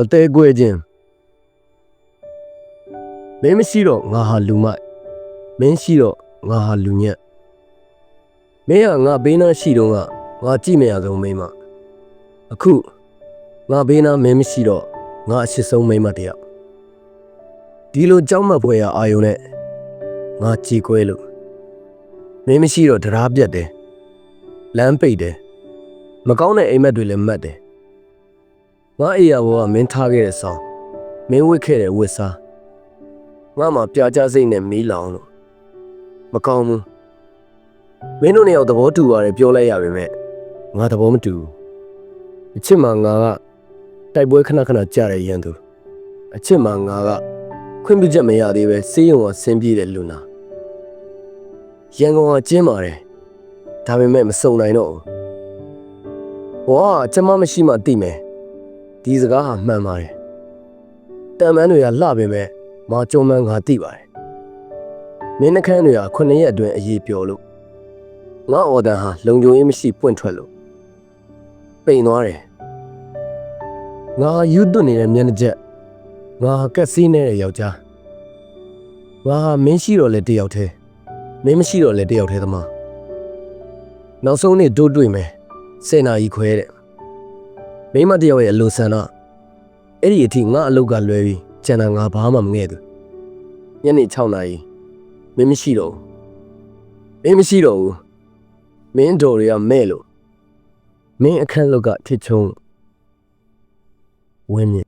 အသေးကွဲခြင်းမင်းမရှိတော့ငါဟာလူမိုက်မင်းရှိတော့ငါဟာလူညက်မင်းကငါဘေးနားရှိတော့ကငါကြည့်မရဆုံးမိန်းမအခုငါဘေးနားမင်းမရှိတော့ငါအရှိဆုံးမိန်းမတစ်ယောက်ဒီလိုကြောက်မက်ဖွယ်ရအာယုံနဲ့ငါကြည်ကွဲလို့မင်းမရှိတော့တရားပြတ်တယ်လမ်းပိတ်တယ်မကောင်းတဲ့အိမ်မက်တွေလည်းမက်တယ် ငါအိယာဘောကမင်းထားခဲ့တဲ့ဆောင်းမင်းဝစ်ခဲ့တဲ့ဝစ်စားငါမှပြာကြစိတ်နဲ့မီးလောင်လို့မကောင်းဘူးမင်းတို့နှစ်ယောက်သဘောတူရတယ်ပြောလိုက်ရပါမယ်ငါသဘောမတူဘူးအချစ်မှငါကတိုက်ပွဲခဏခဏကြတဲ့ရန်သူအချစ်မှငါကခွင့်ပြုချက်မရသေးပဲစေးရုံကဆင်းပြေးတဲ့လူနာရန်ကုန်ကကျင်းပါတယ်ဒါပေမဲ့မစုံနိုင်တော့ဘူးဝါကျမမရှိမှသိမယ် ဒီစကားဟာမှန်ပါတယ်တန်မန်းတွေကလှပေမဲ့မာကြုံမန်းငါသိပါတယ်မင်းနှခမ်းတွေကခုနှစ်ရက်အတွင်းအရေးပျော်လို့ငါအော်ဒန်ဟာလုံခြုံရေးမရှိပွင့်ထွက်လို့ပိန်သွားတယ်ငါယူသွနေတဲ့မျက်နှာချက်ငါကက်စီးနေတဲ့ယောက်ျားငါမင်းရှိတော့လေတယောက်တည်းမင်းမရှိတော့လေတယောက်တည်းသမားနောက်ဆုံးနေ့တို့တွေ့မယ်စင်နာကြီးခွဲတဲ့ မိမတယောက်ရဲ့အလိုဆန္ဒအဲ့ဒီအထိငါအလုတ်ကလွဲပြီးကျန်တာငါဘာမှမငဲ့သူညနေ6နာရီမင်းမရှိတော့ဘူးမင်းမရှိတော့ဘူးမင်းတော်တွေကမဲ့လို့မင်းအခန်းလောက်ကထစ်ချုံဝင်းမြင်